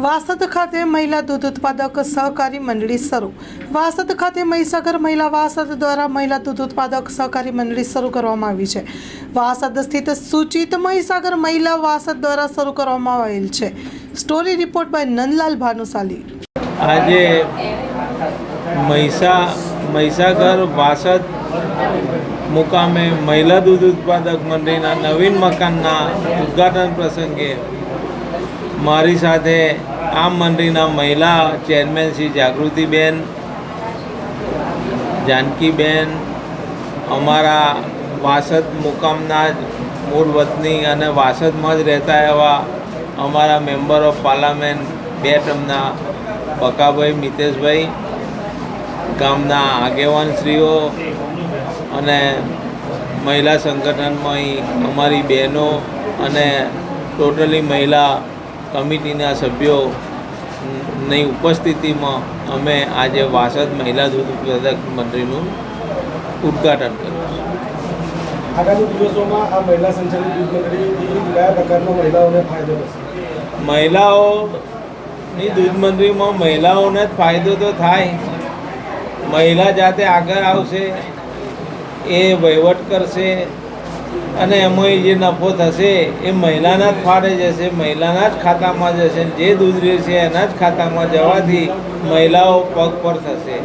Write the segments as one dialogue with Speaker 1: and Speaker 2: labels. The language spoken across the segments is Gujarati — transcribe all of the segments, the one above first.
Speaker 1: વાસદ ખાતે મહિલા દૂધ ઉત્પાદક સહકારી મંડળી શરૂ. વાસદ ખાતે મહીસાગર મહિલા વાસદ દ્વારા મહિલા દૂધ ઉત્પાદક સહકારી મંડળી શરૂ કરવામાં આવી છે. વાસદ સ્થિત સૂચિત મહીસાગર મહિલા વાસદ દ્વારા શરૂ કરવામાં આવેલ છે. Story report by Nandlal Bhanushali.
Speaker 2: આજે મહીસા, મહીસાગર વાસદ મુકામે મહિલા દૂધ ઉત્પાદક મંડળીના નવીન મકાનના ઉદ્ઘાટન પ્રસંગે મારી સાથે આમ મંડળીના મહિલા ચેરમેન શ્રી જાગૃતિબેન, જાનકીબેન, અમારા વાસદ મુકામના મૂળ વતની અને વાસદમાં જ રહેતા એવા અમારા મેમ્બર ઓફ પાર્લામેન્ટ બે ટર્મના પકાભાઈ મિતેશભાઈ, ગામના આગેવાનશ્રીઓ અને મહિલા સંગઠનમાં અમારી બહેનો અને ટોટલી મહિલા કમિટીના સભ્યો ની ઉપસ્થિતિમાં અમે આજે વાસદ મહિલા દૂધ ઉત્પાદક મંડળીનું ઉદ્ઘાટન કર્યું છે.
Speaker 3: આગામી દિવસોમાં આ મહિલા સંચાલિત દૂધ મંડળીથી કયા પ્રકારનો મહિલાઓને ફાયદો થશે?
Speaker 2: મહિલાઓની દૂધ મંડળીમાં મહિલાઓને જ ફાયદો તો થાય. મહિલા જાતે આગળ આવશે એ વહીવટ કરશે અને એમાં જે નફો થશે એ મહિલાના જ ફાળે જશે, મહિલાના જ ખાતામાં જશે, જે દૂધ રહેશે એના જ ખાતામાં જવાથી મહિલાઓ પગ પર થશે.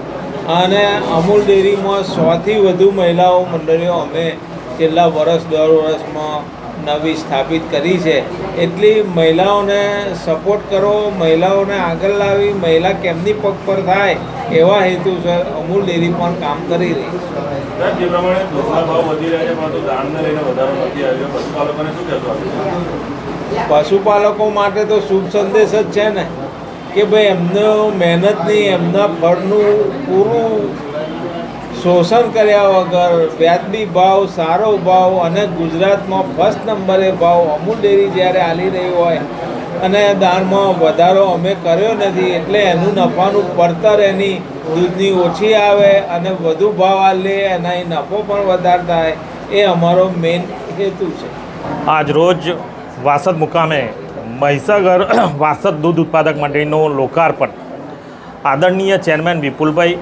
Speaker 2: અને અમૂલ ડેરીમાં સોથી વધુ મહિલાઓ, મંડળીઓ, અમે છેલ્લા વર્ષ દોઢ વર્ષમાં નવી સ્થાપિત કરી છે. એટલી મહિલાઓને સપોર્ટ કરો, મહિલાઓને આગળ લાવી, મહિલા કેમની પગ પર થાય એવા હેતુસર અમૂલ ડેરી પણ કામ કરી રહી છે. પશુપાલકો માટે તો શુભ સંદેશ જ છે ને, કે ભાઈ એમનો મહેનતની એમના ફળનું પૂરું શોષણ કર્યા વગર વ્યાજબી ભાવ, સારો ભાવ અને ગુજરાતમાં ફર્સ્ટ નંબરે ભાવ અમૂલ ડેરી જ્યારે હાલી રહી હોય અને દાણમાં વધારો અમે કર્યો નથી, એટલે એનું નફાનું પડતર એની દૂધની ઓછી આવે અને વધુ ભાવ લે એના નફો પણ વધારે થાય, એ અમારો મેઇન હેતુ છે.
Speaker 4: આજ રોજ વાસદ મુકામે મહીસાગર વાસદ દૂધ ઉત્પાદક મંડળીનું લોકાર્પણ. આદરણીય chairman Vipulbhai,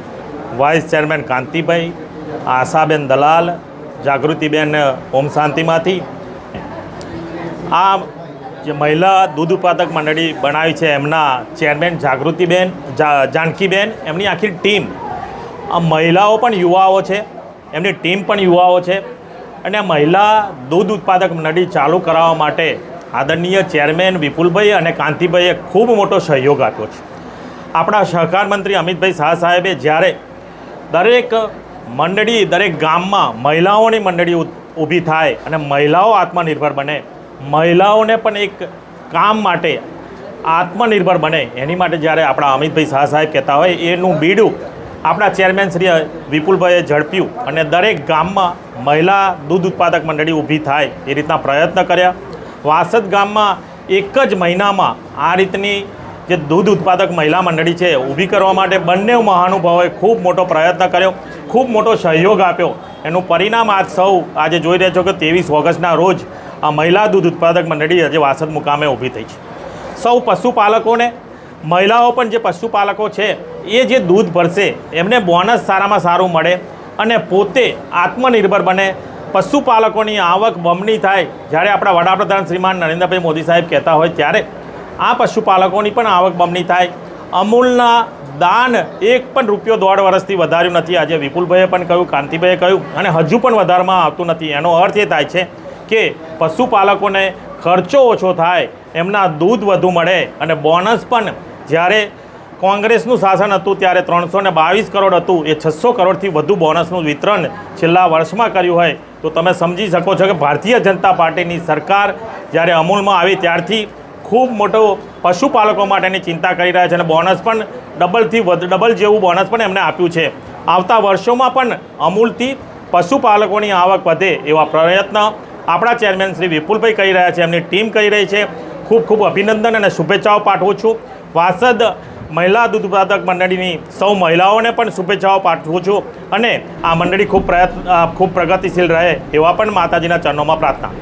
Speaker 4: vice chairman Kantibhai, Ashaben Dalal, Jagrutiben Om શાંતિમાંથી. આ જે મહિલા દૂધ ઉત્પાદક મંડળી બનાવી છે, એમના ચેરમેન જાગૃતિબેન જાનકીબેન, એમની આખી ટીમ આ મહિલાઓ પણ યુવાઓ છે, એમની ટીમ પણ યુવાઓ છે અને મહિલા દૂધ ઉત્પાદક મંડળી ચાલુ કરાવવા માટે આદરણીય ચેરમેન વિપુલભાઈ અને કાંતિભાઈએ ખૂબ મોટો સહયોગ આપ્યો છે. આપણા સહકાર મંત્રી અમિતભાઈ શાહ સાહેબે જ્યારે દરેક મંડળી, દરેક ગામમાં મહિલાઓની મંડળી ઊભી થાય અને મહિલાઓ આત્મનિર્ભર બને મહિલાઓને પણ એક કામ માટે આત્મનિર્ભર બને. એની માટે જ્યારે આપણા અમિતભાઈ શાહ સાહેબ કહેતા હોય, એનું બીડું આપણા ચેરમેન શ્રી વિપુલભાઈએ ઝડપ્યું અને દરેક ગામમાં મહિલા દૂધ ઉત્પાદક મંડળી ઊભી થાય એ રીતના પ્રયત્ન કર્યા. વાસદ ગામમાં એક જ મહિનામાં આ રીતની જે દૂધ ઉત્પાદક મહિલા મંડળી છે, ઊભી કરવા માટે બંને મહાનુભાવોએ ખૂબ મોટો પ્રયત્ન કર્યો, ખૂબ મોટો સહયોગ આપ્યો. એનું પરિણામ આજ સૌ આજે જોઈ રહ્યા છો કે ત્રેવીસ ઓગસ્ટના રોજ આ મહિલા દૂધ ઉત્પાદક મંડળી આજે વાસદ મુકામે ઊભી થઈ છે. સૌ પશુપાલકોને, મહિલાઓ પણ જે પશુપાલકો છે, એ જે દૂધ ભરશે, એમને બોનસ સારામાં સારું મળે અને પોતે આત્મનિર્ભર બને. પશુપાલકોની આવક બમણી થાય, જ્યારે આપણા વડાપ્રધાન શ્રીમાન નરેન્દ્રભાઈ મોદી સાહેબ કહેતા હોય ત્યારે આ પશુપાલકોની પણ આવક બમણી થાય. અમૂલના દાન એક પણ રૂપિયો દોઢ વર્ષથી વધાર્યું નથી. આજે વિપુલભાઈએ પણ કહ્યું, કાંતિભાઈએ કહ્યું, અને હજુ પણ વધારવામાં આવતું નથી. એનો અર્થ એ થાય છે કે પશુપાલકોને ખર્ચો ઓછો થાય, એમના દૂધ વધુ મળે અને બોનસ પણ જ્યારે કોંગ્રેસનું શાસન હતું ત્યારે ત્રણસો ને બાવીસ કરોડ હતું, એ છસો કરોડથી વધુ બોનસનું વિતરણ છેલ્લા વર્ષમાં કર્યું હોય. તો તમે સમજી શકો છો કે ભારતીય જનતા પાર્ટીની સરકાર જ્યારે અમૂલમાં આવી ત્યારથી ખૂબ મોટો પશુપાલકો માટેની ચિંતા કરી રહ્યા છે અને બોનસ પણ ડબલથી ડબલ જેવું બોનસ પણ એમને આપ્યું છે. આવતા વર્ષોમાં પણ અમૂલથી પશુપાલકોની આવક વધે એવા પ્રયત્ન આપણા ચેરમેન શ્રી વિપુલભાઈ કહી રહ્યા છે, એમની ટીમ કહી રહી છે. ખૂબ ખૂબ અભિનંદન અને શુભેચ્છાઓ પાઠવું છું. વાસદ મહિલા દૂધ ઉત્પાદક મંડળીની સૌ મહિલાઓને પણ શુભેચ્છાઓ પાઠવું છું અને આ મંડળી ખૂબ પ્રયત્ન, ખૂબ પ્રગતિશીલ રહે એવા પણ માતાજીના ચરણોમાં પ્રાર્થના.